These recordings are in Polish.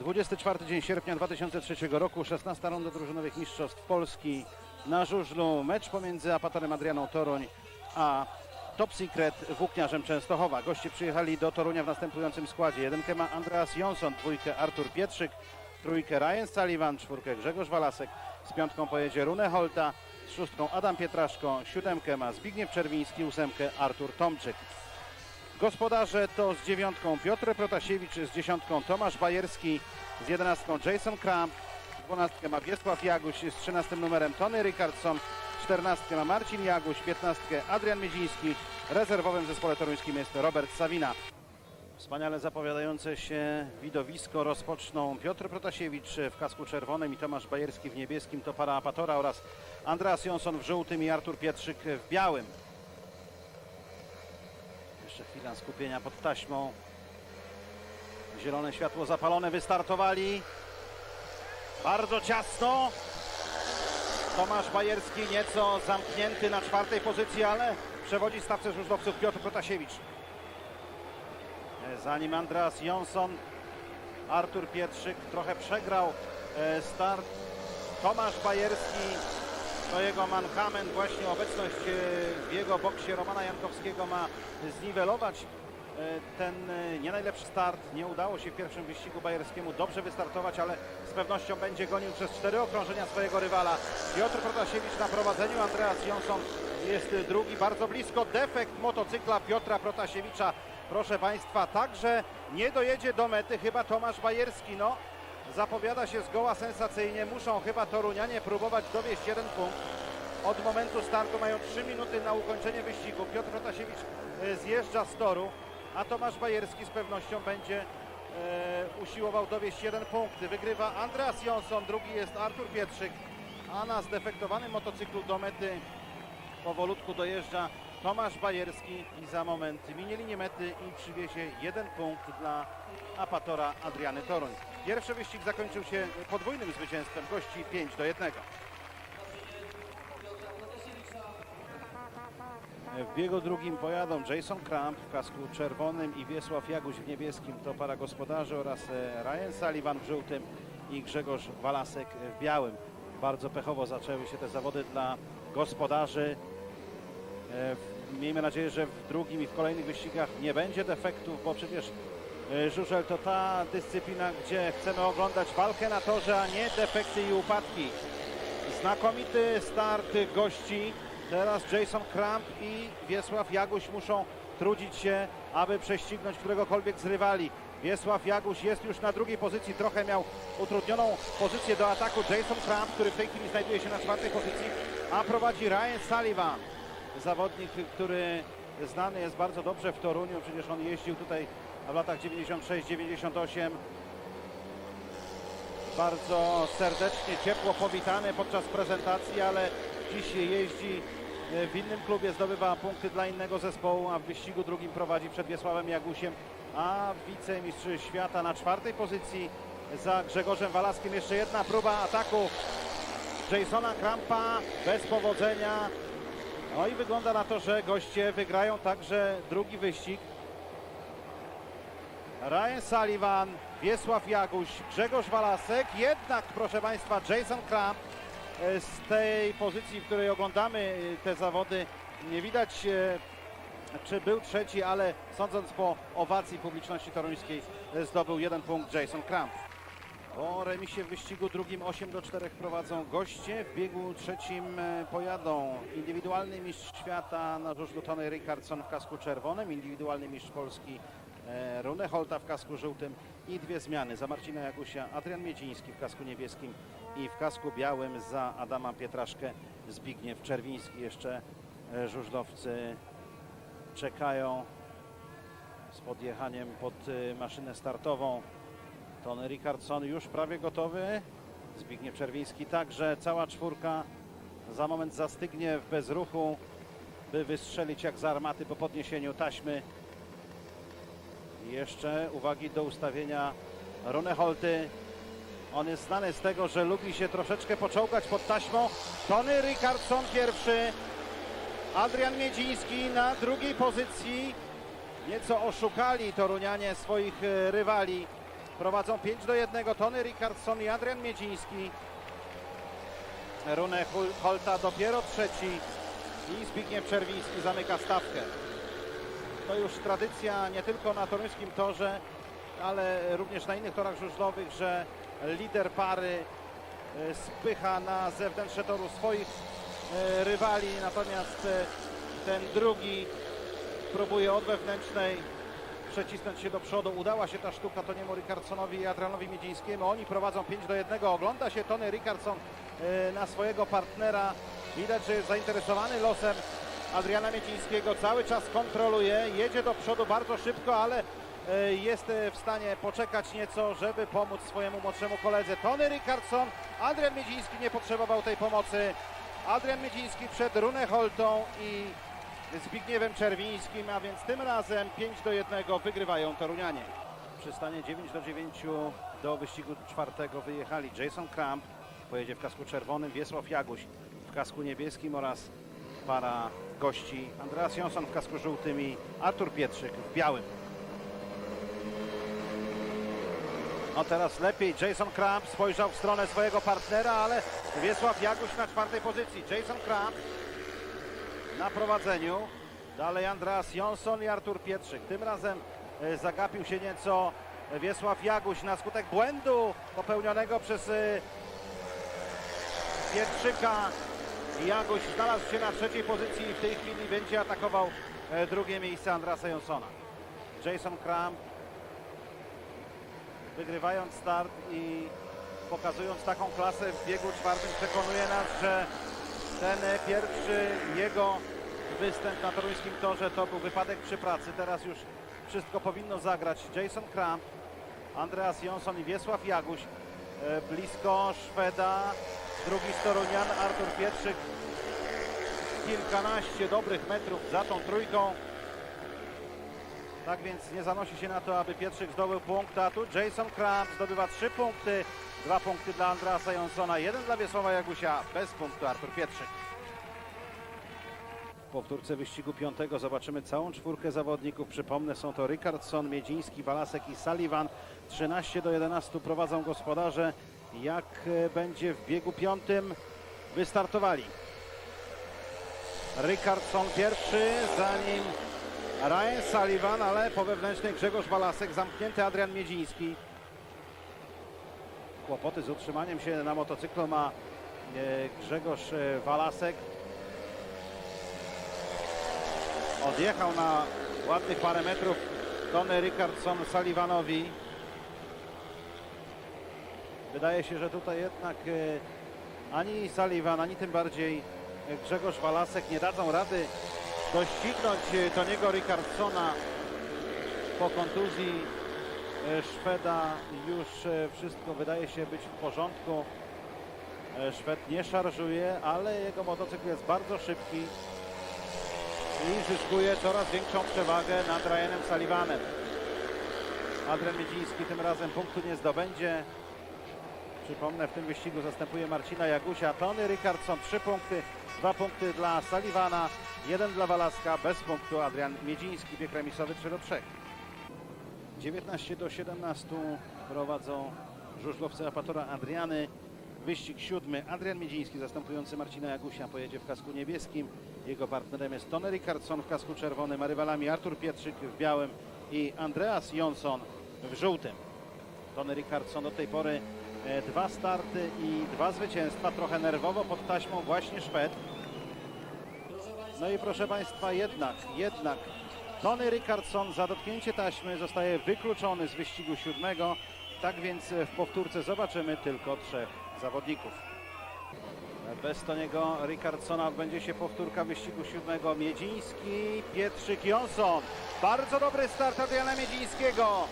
24 dzień sierpnia 2003 roku, 16 runda drużynowych mistrzostw Polski na żużlu. Mecz pomiędzy Apatorem Adrianą Toruń a Top Secret Włókniarzem Częstochowa. Goście przyjechali do Torunia w następującym składzie. Jedynkę ma Andreas Jonsson, dwójkę Artur Pietrzyk, trójkę Ryan Sullivan, czwórkę Grzegorz Walasek, z piątką pojedzie Rune Holta, z szóstką Adam Pietraszko, siódemkę ma Zbigniew Czerwiński, ósemkę Artur Tomczyk. Gospodarze to z dziewiątką Piotr Protasiewicz, z dziesiątką Tomasz Bajerski, z jedenastką Jason Kramp, dwunastkę ma Wiesław Jaguś, z trzynastym numerem Tony Richardson, czternastkę ma Marcin Jaguś, piętnastkę Adrian Miedziński, rezerwowym zespole toruńskim jest Robert Sawina. Wspaniale zapowiadające się widowisko rozpoczną Piotr Protasiewicz w kasku czerwonym i Tomasz Bajerski w niebieskim, to para Apatora oraz Andreas Jonsson w żółtym i Artur Pietrzyk w białym. Jeszcze chwila skupienia pod taśmą. Zielone światło zapalone, wystartowali. Bardzo ciasno. Tomasz Bajerski nieco zamknięty na czwartej pozycji, ale przewodzi stawce żużlowców Piotr Protasiewicz. Zanim Andreas Jonsson, Artur Pietrzyk trochę przegrał e, start. Tomasz Bajerski to jego mankament, właśnie obecność e, w jego boksie Romana Jankowskiego ma zniwelować e, ten e, nie najlepszy start. Nie udało się w pierwszym wyścigu Bajerskiemu dobrze wystartować, ale z pewnością będzie gonił przez cztery okrążenia swojego rywala. Piotr Protasiewicz na prowadzeniu, Andreas Jonsson jest drugi, bardzo blisko. Defekt motocykla Piotra Protasiewicza, proszę Państwa, także nie dojedzie do mety chyba Tomasz Bajerski. No, zapowiada się zgoła sensacyjnie. Muszą chyba Torunianie próbować dowieść jeden punkt. Od momentu startu mają 3 minuty na ukończenie wyścigu. Piotr Protasiewicz e, zjeżdża z toru, a Tomasz Bajerski z pewnością będzie e, usiłował dowieść jeden punkt. Wygrywa Andreas Jonsson, drugi jest Artur Pietrzyk, a na zdefektowanym motocyklu do mety powolutku dojeżdża Tomasz Bajerski i za moment minie linię mety i przywiezie jeden punkt dla Apatora Adriany Toruń. Pierwszy wyścig zakończył się podwójnym zwycięstwem gości 5 do 1. W biegu drugim pojadą Jason Kramp w kasku czerwonym i Wiesław Jaguś w niebieskim to para gospodarzy oraz e, Ryan Sullivan w żółtym i Grzegorz Walasek w białym. Bardzo pechowo zaczęły się te zawody dla gospodarzy. E, Miejmy nadzieję, że w drugim i w kolejnych wyścigach nie będzie defektów, bo przecież e, żużel to ta dyscyplina, gdzie chcemy oglądać walkę na torze, a nie defekty i upadki. Znakomity start gości. Teraz Jason Kramp i Wiesław Jaguś muszą trudzić się, aby prześcignąć któregokolwiek z rywali. Wiesław Jaguś jest już na drugiej pozycji, trochę miał utrudnioną pozycję do ataku. Jason Kramp, który w tej chwili znajduje się na czwartej pozycji, a prowadzi Ryan Sullivan. Zawodnik, który znany jest bardzo dobrze w Toruniu, przecież on jeździł tutaj w latach 96-98 bardzo serdecznie, ciepło powitany podczas prezentacji, ale dziś jeździ e, w innym klubie, zdobywa punkty dla innego zespołu, a w wyścigu drugim prowadzi przed Wiesławem Jagusiem, a wicemistrz świata na czwartej pozycji za Grzegorzem Walaskiem. Jeszcze jedna próba ataku Jasona Krampa bez powodzenia. No i wygląda na to, że goście wygrają także drugi wyścig. Ryan Sullivan, Wiesław Jaguś, Grzegorz Walasek, jednak proszę Państwa Jason Kramp e, z tej pozycji, w której oglądamy e, te zawody nie widać e, czy był trzeci, ale sądząc po owacji publiczności toruńskiej zdobył jeden punkt Jason Kramp. Po remisie w wyścigu drugim 8 do 4 prowadzą goście. W biegu trzecim e, pojadą indywidualny mistrz świata na żużlu Tony Richardson w kasku czerwonym, indywidualny mistrz Polski e, Rune Holta w kasku żółtym i dwie zmiany za Marcina Jagusia, Adrian Miedziński w kasku niebieskim i w kasku białym za Adama Pietraszkę Zbigniew Czerwiński. Jeszcze e, żużlowcy czekają z podjechaniem pod maszynę startową. Tony Richardson już prawie gotowy. Zbigniew Czerwiński także. Cała czwórka za moment zastygnie w bezruchu, by wystrzelić jak z armaty po podniesieniu taśmy. Jeszcze uwagi do ustawienia Runeholty. On jest znany z tego, że lubi się troszeczkę poczołgać pod taśmą. Tony Richardson pierwszy. Adrian Miedziński na drugiej pozycji. Nieco oszukali Torunianie swoich rywali Prowadzą 5 do 1 Tony Rickardson i Adrian Miedziński. Rune Holta dopiero trzeci i Zbigniew Czerwiński zamyka stawkę. To już tradycja nie tylko na toruńskim torze, ale również na innych torach żużlowych, że lider pary e, spycha na zewnętrzne toru swoich e, rywali, natomiast e, ten drugi próbuje od wewnętrznej przecisnąć się do przodu. Udała się ta sztuka Toniemu Rickardsonowi i Adrianowi Miedzińskiemu. Oni prowadzą 5 do 1. Ogląda się Tony Rickardson e, na swojego partnera. Widać, że jest zainteresowany losem Adriana Miedzińskiego. Cały czas kontroluje, jedzie do przodu bardzo szybko, ale e, jest e, w stanie poczekać nieco, żeby pomóc swojemu młodszemu koledze. Tony Rickardson, Adrian Miedziński nie potrzebował tej pomocy. Adrian Miedziński przed Rune Holtą i Zbigniewem Czerwińskim, a więc tym razem 5 do 1 wygrywają Torunianie. Przystanie 9 do 9 do wyścigu czwartego wyjechali Jason Kramp, pojedzie w kasku czerwonym, Wiesław Jaguś w kasku niebieskim oraz para gości Andreas Jonsson w kasku żółtym i Artur Pietrzyk w białym. No teraz lepiej Jason Kramp spojrzał w stronę swojego partnera, ale Wiesław Jaguś na czwartej pozycji. Jason Kramp na prowadzeniu. Dalej Andreas Jonsson i Artur Pietrzyk. Tym razem e, zagapił się nieco Wiesław Jaguś na skutek błędu popełnionego przez e, Pietrzyka. Jaguś znalazł się na trzeciej pozycji i w tej chwili będzie atakował e, drugie miejsce Andrasa Jonssona. Jason Kramp wygrywając start i pokazując taką klasę w biegu czwartym przekonuje nas, że ten e, pierwszy jego występ na toruńskim torze to był wypadek przy pracy. Teraz już wszystko powinno zagrać. Jason Kramp, Andreas Jonsson i Wiesław Jaguś. E, Blisko Szweda, drugi z Torunian, Artur Pietrzyk. Kilkanaście dobrych metrów za tą trójką. Tak więc nie zanosi się na to, aby Pietrzyk zdobył punkt, a tu Jason Kramp zdobywa trzy punkty. Dwa punkty dla Andrasa Jonssona, jeden dla Wiesława Jagusia, bez punktu Artur Pietrzyk. Powtórce wyścigu piątego zobaczymy całą czwórkę zawodników. Przypomnę, są to Rickardson, Miedziński, Walasek i Sullivan. 13 do 11 prowadzą gospodarze. Jak e, będzie w biegu piątym wystartowali? Rickardson pierwszy, za nim Ryan Sullivan, ale po wewnętrznej Grzegorz Walasek, zamknięty Adrian Miedziński. Kłopoty z utrzymaniem się na motocyklu ma e, Grzegorz e, Walasek. Odjechał na ładnych parę metrów Tony Rickardson Sullivanowi. Wydaje się, że tutaj jednak e, ani Sullivan, ani tym bardziej Grzegorz Walasek nie dadzą rady doścignąć Toniego Rickardsona po kontuzji Szweda. Już e, wszystko wydaje się być w porządku. E, Szwed nie szarżuje, ale jego motocykl jest bardzo szybki i zyskuje coraz większą przewagę nad Ryanem Sullivanem. Adrian Miedziński tym razem punktu nie zdobędzie. Przypomnę, w tym wyścigu zastępuje Marcina Jagusia. Tony Rickardson 3 punkty, 2 punkty dla Sullivana, 1 dla Walaska, bez punktu Adrian Miedziński, bieg remisowy 3 do 3. 19 do 17 prowadzą żużlowcy Apatora Adriany. Wyścig siódmy. Adrian Miedziński zastępujący Marcina Jagusia pojedzie w kasku niebieskim. Jego partnerem jest Tony Rickardson w kasku czerwonym, a rywalami Artur Pietrzyk w białym i Andreas Jonsson w żółtym. Tony Rickardson do tej pory e, dwa starty i dwa zwycięstwa. Trochę nerwowo pod taśmą właśnie Szwed. No i proszę Państwa, jednak, jednak Tony Rickardson za dotknięcie taśmy zostaje wykluczony z wyścigu siódmego. Tak więc w powtórce zobaczymy tylko trzech zawodników. Bez Toniego Rickardsona odbędzie się powtórka wyścigu siódmego. Miedziński, Pietrzyk, Jonsson. Bardzo dobry start Adriana Miedzińskiego.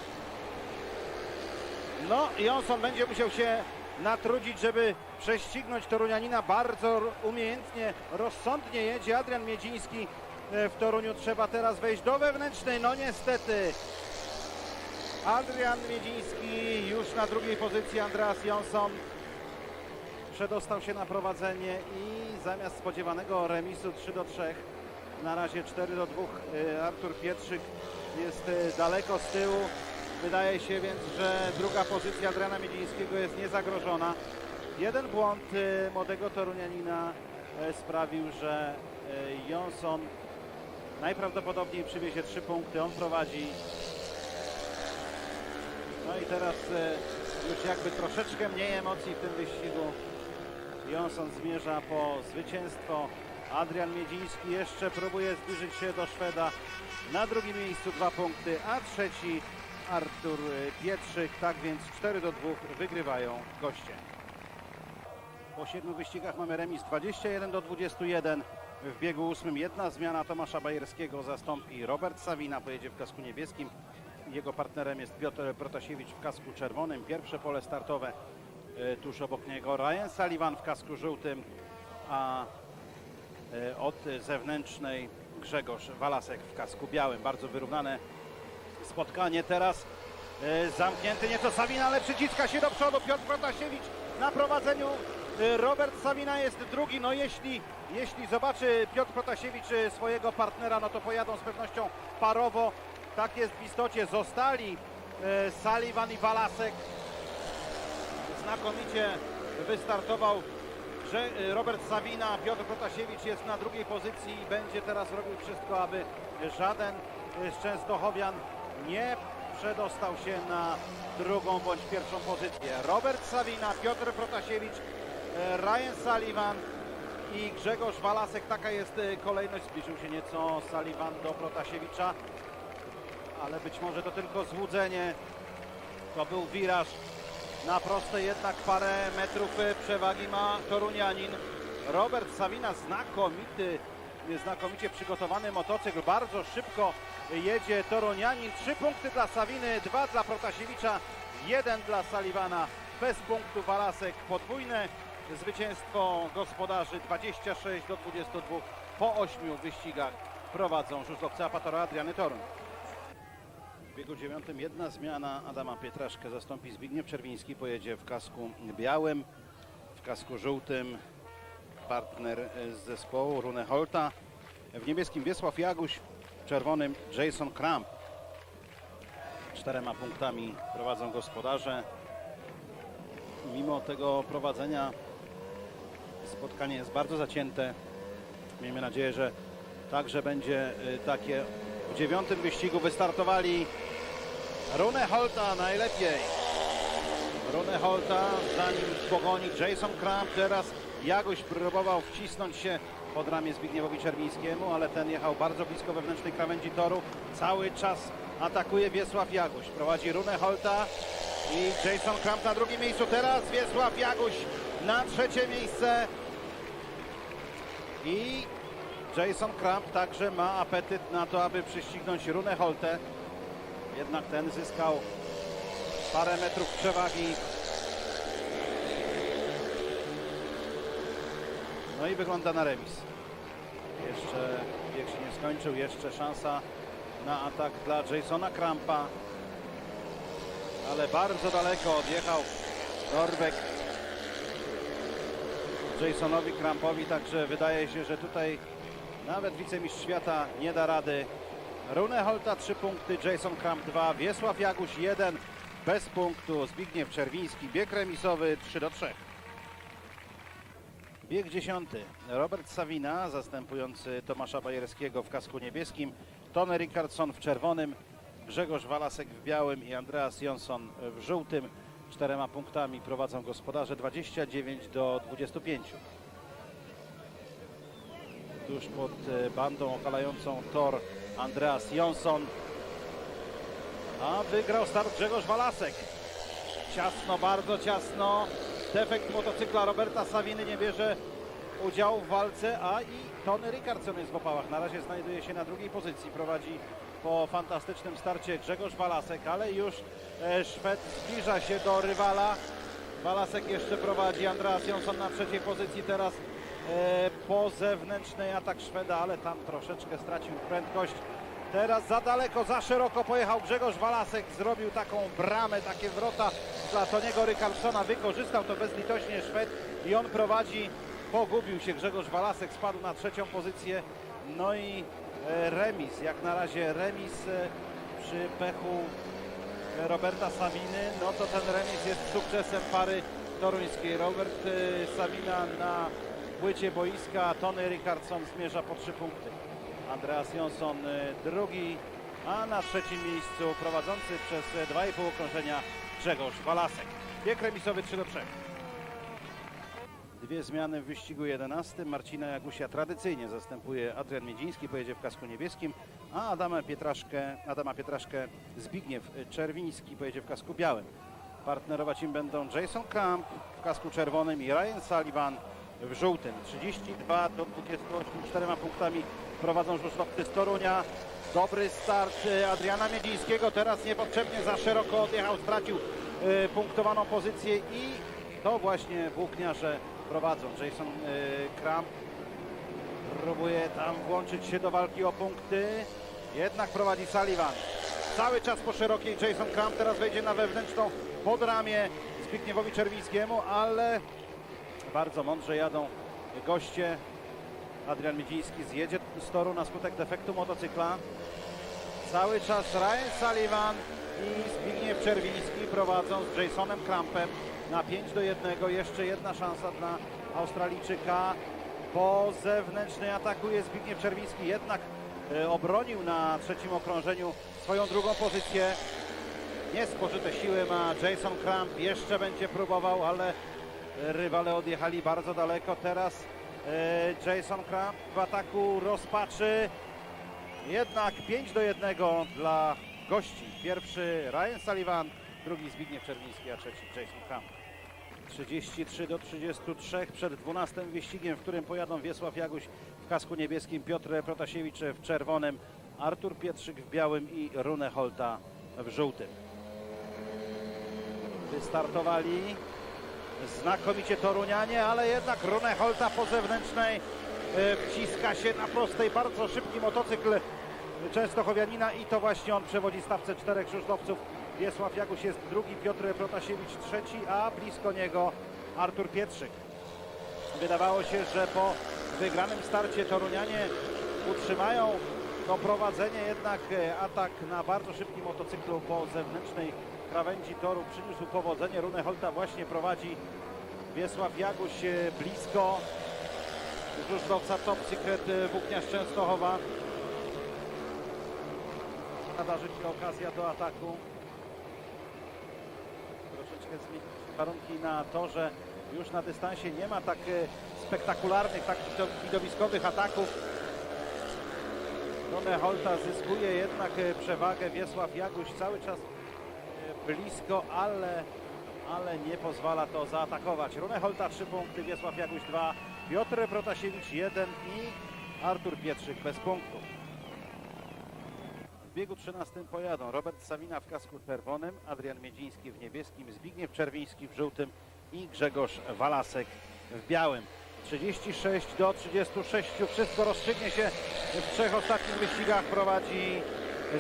No, Jonsson będzie musiał się natrudzić, żeby prześcignąć Torunianina. Bardzo umiejętnie, rozsądnie jedzie Adrian Miedziński e, w Toruniu. Trzeba teraz wejść do wewnętrznej. No niestety. Adrian Miedziński już na drugiej pozycji. Andreas Jonsson przedostał się na prowadzenie i zamiast spodziewanego remisu 3 do 3 na razie 4 do 2 e, Artur Pietrzyk jest e, daleko z tyłu Wydaje się więc, że druga pozycja Adriana Miedzińskiego jest niezagrożona. Jeden błąd e, młodego Torunianina e, sprawił, że e, Johnson najprawdopodobniej przywiezie trzy punkty. On prowadzi. No i teraz e, już jakby troszeczkę mniej emocji w tym wyścigu. Johnson zmierza po zwycięstwo. Adrian Miedziński jeszcze próbuje zbliżyć się do Szweda. Na drugim miejscu dwa punkty, a trzeci Artur e, Pietrzyk. Tak więc 4 do 2 wygrywają goście. Po siedmiu wyścigach mamy remis 21 do 21. W biegu ósmym jedna zmiana Tomasza Bajerskiego zastąpi Robert Sawina, pojedzie w kasku niebieskim. Jego partnerem jest Piotr Protasiewicz w kasku czerwonym. Pierwsze pole startowe e, tuż obok niego Ryan Sullivan w kasku żółtym, a e, od zewnętrznej Grzegorz Walasek w kasku białym. Bardzo wyrównane spotkanie teraz. E, Zamknięty nieco Sawina, ale przyciska się do przodu. Piotr Protasiewicz na prowadzeniu. E, Robert Sawina jest drugi. No jeśli, jeśli zobaczy Piotr Protasiewicz e, swojego partnera, no to pojadą z pewnością parowo. Tak jest w istocie. Zostali e, Sullivan i Walasek. Znakomicie wystartował Robert Sawina, Piotr Protasiewicz jest na drugiej pozycji i będzie teraz robił wszystko, aby żaden z Częstochowian nie przedostał się na drugą bądź pierwszą pozycję. Robert Sawina, Piotr Protasiewicz, Ryan Sullivan i Grzegorz Walasek. Taka jest e, kolejność. Zbliżył się nieco Sullivan do Protasiewicza, ale być może to tylko złudzenie. To był wiraż na proste jednak parę metrów e, przewagi ma Torunianin. Robert Sawina znakomity, znakomicie przygotowany motocykl. Bardzo szybko jedzie Torunianin. Trzy punkty dla Sawiny, dwa dla Protasiewicza, jeden dla Sullivana. Bez punktu Walasek podwójne zwycięstwo gospodarzy 26 do 22 po ośmiu wyścigach prowadzą żużlowcy Apatora Adriany Toruń. W biegu dziewiątym jedna zmiana Adama Pietraszkę zastąpi Zbigniew Czerwiński, pojedzie w kasku białym, w kasku żółtym partner z zespołu Rune Holta, w niebieskim Wiesław Jaguś, w czerwonym Jason Kramp. Czterema punktami prowadzą gospodarze. Mimo tego prowadzenia spotkanie jest bardzo zacięte. Miejmy nadzieję, że także będzie y, takie. W dziewiątym wyścigu wystartowali Rune Holta najlepiej. Rune Holta, za nim w pogoni Jason Kramp. Teraz Jagoś próbował wcisnąć się pod ramię Zbigniewowi Czerwińskiemu, ale ten jechał bardzo blisko wewnętrznej krawędzi toru. Cały czas atakuje Wiesław Jagoś. Prowadzi Rune Holta i Jason Kramp na drugim miejscu. Teraz Wiesław Jagoś na trzecie miejsce. I Jason Kramp także ma apetyt na to, aby przyścignąć Runę Holtę. Jednak ten zyskał parę metrów przewagi. No i wygląda na remis. Jeszcze bieg się nie skończył, jeszcze szansa na atak dla Jasona Krampa. Ale bardzo daleko odjechał Norwek Jasonowi Krampowi, także wydaje się, że tutaj nawet wicemistrz świata nie da rady. Rune Holta 3 punkty, Jason Kramp 2, Wiesław Jaguś 1, bez punktu, Zbigniew Czerwiński, bieg remisowy 3 do 3. Bieg dziesiąty. Robert Sawina, zastępujący Tomasza Bajerskiego w kasku niebieskim, Tony Rickardson w czerwonym, Grzegorz Walasek w białym i Andreas Jonsson w żółtym. Czterema punktami prowadzą gospodarze 29 do 25. Tuż pod e, bandą okalającą tor Andreas Jonsson. A wygrał start Grzegorz Walasek. Ciasno, bardzo ciasno. Defekt motocykla Roberta Sawiny nie bierze udziału w walce, a i Tony Rickardson jest w opałach. Na razie znajduje się na drugiej pozycji. Prowadzi po fantastycznym starcie Grzegorz Walasek, ale już e, Szwed zbliża się do rywala. Walasek jeszcze prowadzi, Andreas Jonsson na trzeciej pozycji teraz e, po zewnętrznej atak Szweda, ale tam troszeczkę stracił prędkość. Teraz za daleko, za szeroko pojechał Grzegorz Walasek, zrobił taką bramę, takie wrota dla Toniego Rykardsona, wykorzystał to bezlitośnie Szwed i on prowadzi, pogubił się Grzegorz Walasek, spadł na trzecią pozycję, no i remis, jak na razie remis e, przy pechu e, Roberta Saviny, no to ten remis jest sukcesem pary toruńskiej. Robert e, Savina na płycie boiska, Tony Richardson zmierza po trzy punkty. Andreas Jonsson e, drugi, a na trzecim miejscu prowadzący przez e, 2,5 okrążenia Grzegorz Walasek. Bieg remisowy 3 do 3. Dwie zmiany w wyścigu 11. Marcina Jagusia tradycyjnie zastępuje Adrian Miedziński, pojedzie w kasku niebieskim, a Adama Pietraszkę, Adama Pietraszkę Zbigniew Czerwiński pojedzie w kasku białym. Partnerować im będą Jason Camp w kasku czerwonym i Ryan Sullivan w żółtym. 32 do 28, 4 punktami prowadzą żużlowcy z Torunia. Dobry start e, Adriana Miedzińskiego, teraz niepotrzebnie za szeroko odjechał, stracił e, punktowaną pozycję i to właśnie włókniarze prowadzą. Jason e, Kramp próbuje tam włączyć się do walki o punkty, jednak prowadzi Sullivan. Cały czas po szerokiej Jason Kramp teraz wejdzie na wewnętrzną pod ramię Zbigniewowi Czerwińskiemu, ale bardzo mądrze jadą goście. Adrian Miedziński zjedzie z toru na skutek defektu motocykla. Cały czas Ryan Sullivan i Zbigniew Czerwiński prowadzą z Jasonem Krampem na 5 do 1. Jeszcze jedna szansa dla Australijczyka. Po zewnętrznej atakuje Zbigniew Czerwiński, jednak e, obronił na trzecim okrążeniu swoją drugą pozycję. Niespożyte siły ma Jason Kramp, jeszcze będzie próbował, ale rywale odjechali bardzo daleko. Teraz e, Jason Kramp w ataku rozpaczy. Jednak 5 do 1 dla gości. Pierwszy Ryan Sullivan, drugi Zbigniew Czerwiński, a trzeci Jason Kramp. 33 do 33 przed 12 wyścigiem, w którym pojadą Wiesław Jaguś w kasku niebieskim, Piotr Protasiewicz w czerwonym, Artur Pietrzyk w białym i Rune Holta w żółtym. Wystartowali znakomicie Torunianie, ale jednak Rune Holta po zewnętrznej e, wciska się na prostej, bardzo szybki motocykl Częstochowianina i to właśnie on przewodzi stawce czterech żużlowców. Wiesław Jaguś jest drugi, Piotr Protasiewicz trzeci, a blisko niego Artur Pietrzyk. Wydawało się, że po wygranym starcie Torunianie utrzymają to prowadzenie, jednak e, atak na bardzo szybkim motocyklu po zewnętrznej krawędzi toru przyniósł powodzenie. Rune Holta właśnie prowadzi Wiesław Jaguś e, blisko żużlowca Top Secret e, Włókniarz Częstochowa. Nadarzy się okazja do ataku. Troszeczkę zmienić warunki na torze. Już na dystansie nie ma tak e, spektakularnych, tak wido- widowiskowych ataków. Rune Holta zyskuje jednak e, przewagę. Wiesław Jaguś cały czas e, blisko, ale, ale nie pozwala to zaatakować. Rune Holta 3 punkty, Wiesław Jaguś 2, Piotr Protasiewicz 1 i Artur Pietrzyk bez punktu. W biegu 13 pojadą Robert Savina w kasku czerwonym, Adrian Miedziński w niebieskim, Zbigniew Czerwiński w żółtym i Grzegorz Walasek w białym. 36 do 36. Wszystko rozstrzygnie się w trzech ostatnich wyścigach. Prowadzi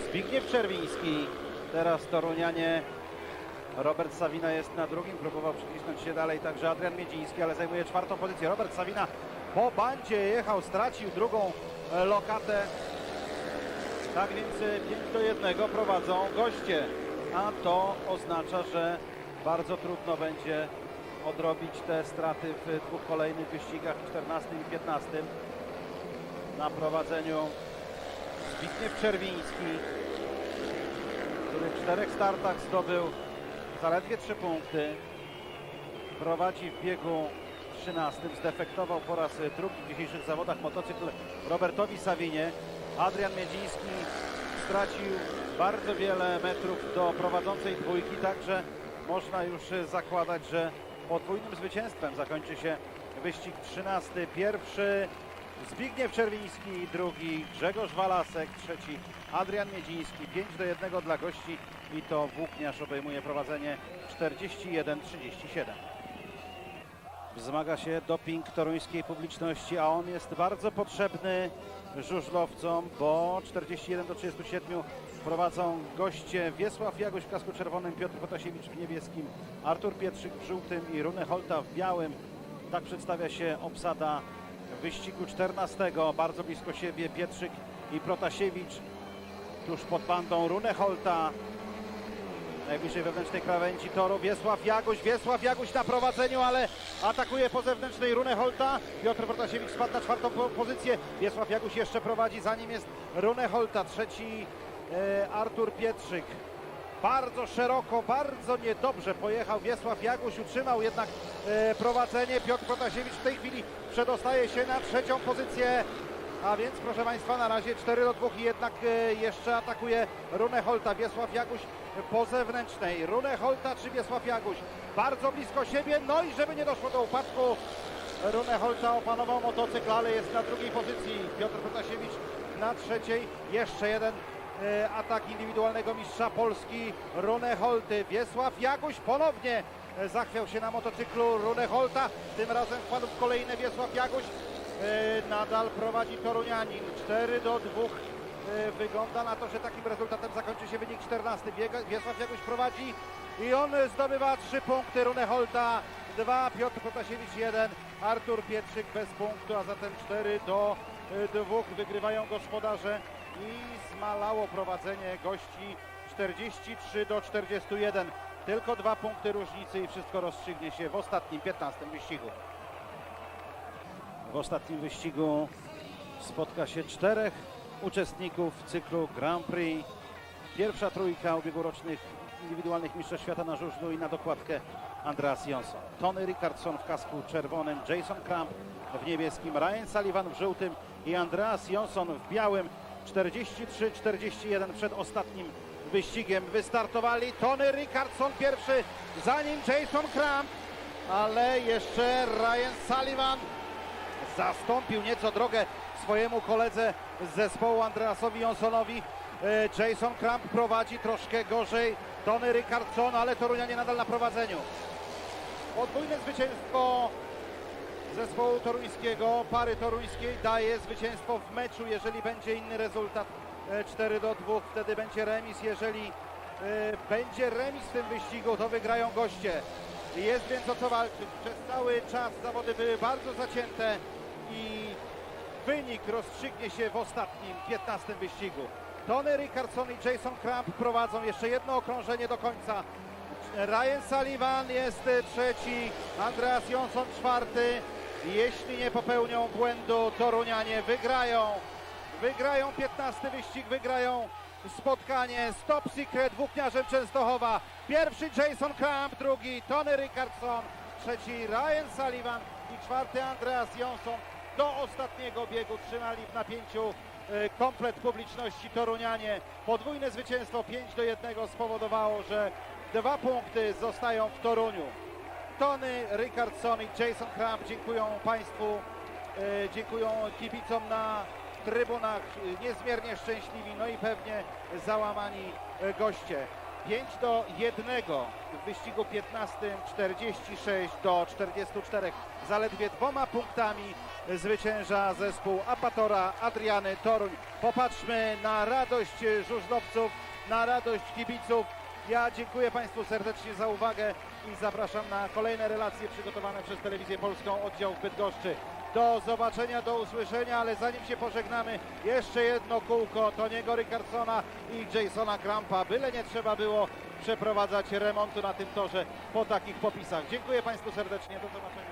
Zbigniew Czerwiński. Teraz Torunianie. Robert Savina jest na drugim. Próbował przycisnąć się dalej także Adrian Miedziński, ale zajmuje czwartą pozycję. Robert Savina po bandzie jechał, stracił drugą lokatę. Tak więc e, 5 do 1 prowadzą goście. A to oznacza, że bardzo trudno będzie odrobić te straty w dwóch kolejnych wyścigach, 14 i 15. Na prowadzeniu Zbigniew Czerwiński, który w czterech startach zdobył zaledwie 3 punkty. Prowadzi w biegu 13. Zdefektował po raz drugi w dzisiejszych zawodach motocykl Robertowi Sawinie. Adrian Miedziński stracił bardzo wiele metrów do prowadzącej dwójki, także można już zakładać, że podwójnym zwycięstwem zakończy się wyścig 13. Pierwszy Zbigniew Czerwiński, drugi Grzegorz Walasek, trzeci Adrian Miedziński. 5 do 1 dla gości i to włókniarz obejmuje prowadzenie 41-37. Wzmaga się doping toruńskiej publiczności, a on jest bardzo potrzebny żużlowcom, bo 41 do 37 prowadzą goście Wiesław Jagoś w kasku czerwonym, Piotr Potasiewicz w niebieskim, Artur Pietrzyk w żółtym i Rune Holta w białym. Tak przedstawia się obsada wyścigu 14. Bardzo blisko siebie Pietrzyk i Protasiewicz tuż pod bandą Rune Holta. Najbliższej wewnętrznej krawędzi toru. Wiesław Jaguś, Wiesław Jaguś na prowadzeniu, ale atakuje po zewnętrznej Runę Holta. Piotr Protasiewicz spadł na czwartą po pozycję. Wiesław Jaguś jeszcze prowadzi, za nim jest Runę Holta, trzeci e, Artur Pietrzyk. Bardzo szeroko, bardzo niedobrze pojechał Wiesław Jaguś, utrzymał jednak e, prowadzenie. Piotr Protasiewicz w tej chwili przedostaje się na trzecią pozycję. A więc proszę Państwa na razie 4 do 2 i jednak e, jeszcze atakuje Runę Holta. Wiesław Jaguś po zewnętrznej. Runę Holta czy Wiesław Jaguś? Bardzo blisko siebie, no i żeby nie doszło do upadku. Runę Holta opanował motocykl, ale jest na drugiej pozycji. Piotr Protasiewicz na trzeciej. Jeszcze jeden e, atak indywidualnego mistrza Polski Runę Holty. Wiesław Jaguś ponownie e, zachwiał się na motocyklu Runę Holta. Tym razem wpadł w kolejne Wiesław Jaguś. E, Nadal prowadzi Torunianin 4 do 2. E, Wygląda na to, że takim rezultatem zakończy się wynik 14. Biega- Wiesław Jaguś prowadzi i on zdobywa 3 punkty. Runę Holta 2, Piotr Protasiewicz 1, Artur Pietrzyk bez punktu, a zatem 4 do 2 wygrywają gospodarze i zmalało prowadzenie gości 43 do 41. Tylko dwa punkty różnicy i wszystko rozstrzygnie się w ostatnim 15 wyścigu. W ostatnim wyścigu spotka się czterech uczestników cyklu Grand Prix. Pierwsza trójka ubiegłorocznych indywidualnych mistrzostw świata na żużlu i na dokładkę Andreas Jonsson. Tony Rickardson w kasku czerwonym, Jason Kramp w niebieskim, Ryan Sullivan w żółtym i Andreas Jonsson w białym. 43-41 przed ostatnim wyścigiem wystartowali. Tony Rickardson pierwszy, za nim Jason Kramp, ale jeszcze Ryan Sullivan zastąpił nieco drogę swojemu koledze z zespołu Andreasowi Jonsonowi. E, Jason Kramp prowadzi troszkę gorzej. Tony Rickardson, ale Torunianie nadal na prowadzeniu. Podwójne zwycięstwo zespołu toruńskiego, pary toruńskiej daje zwycięstwo w meczu, jeżeli będzie inny rezultat e, 4 do 2, wtedy będzie remis, jeżeli e, będzie remis w tym wyścigu, to wygrają goście. Jest więc o co walczyć. Przez cały czas zawody były bardzo zacięte i wynik rozstrzygnie się w ostatnim, 15 wyścigu. Tony Rickardson i Jason Kramp prowadzą jeszcze jedno okrążenie do końca. Ryan Sullivan jest trzeci, Andreas Jonsson czwarty. Jeśli nie popełnią błędu, Torunianie wygrają. Wygrają 15 wyścig, wygrają spotkanie z Top Secret Włókniarzem Częstochowa. Pierwszy Jason Kramp, drugi Tony Rickardson, trzeci Ryan Sullivan i czwarty Andreas Jonsson. Do ostatniego biegu trzymali w napięciu e, komplet publiczności Torunianie. Podwójne zwycięstwo 5 do 1 spowodowało, że dwa punkty zostają w Toruniu. Tony Rickardson i Jason Kramp dziękują Państwu, e, dziękują kibicom na trybunach, e, niezmiernie szczęśliwi, no i pewnie załamani goście. 5 do 1 w wyścigu 15, 46 do 44. Zaledwie dwoma punktami zwycięża zespół Apatora Adriany Toruń. Popatrzmy na radość żużlowców, na radość kibiców. Ja dziękuję Państwu serdecznie za uwagę i zapraszam na kolejne relacje przygotowane przez Telewizję Polską oddział w Bydgoszczy. Do zobaczenia, do usłyszenia, ale zanim się pożegnamy, jeszcze jedno kółko Toniego Rickardsona i Jasona Krampa. Byle nie trzeba było przeprowadzać remontu na tym torze po takich popisach. Dziękuję Państwu serdecznie, do zobaczenia.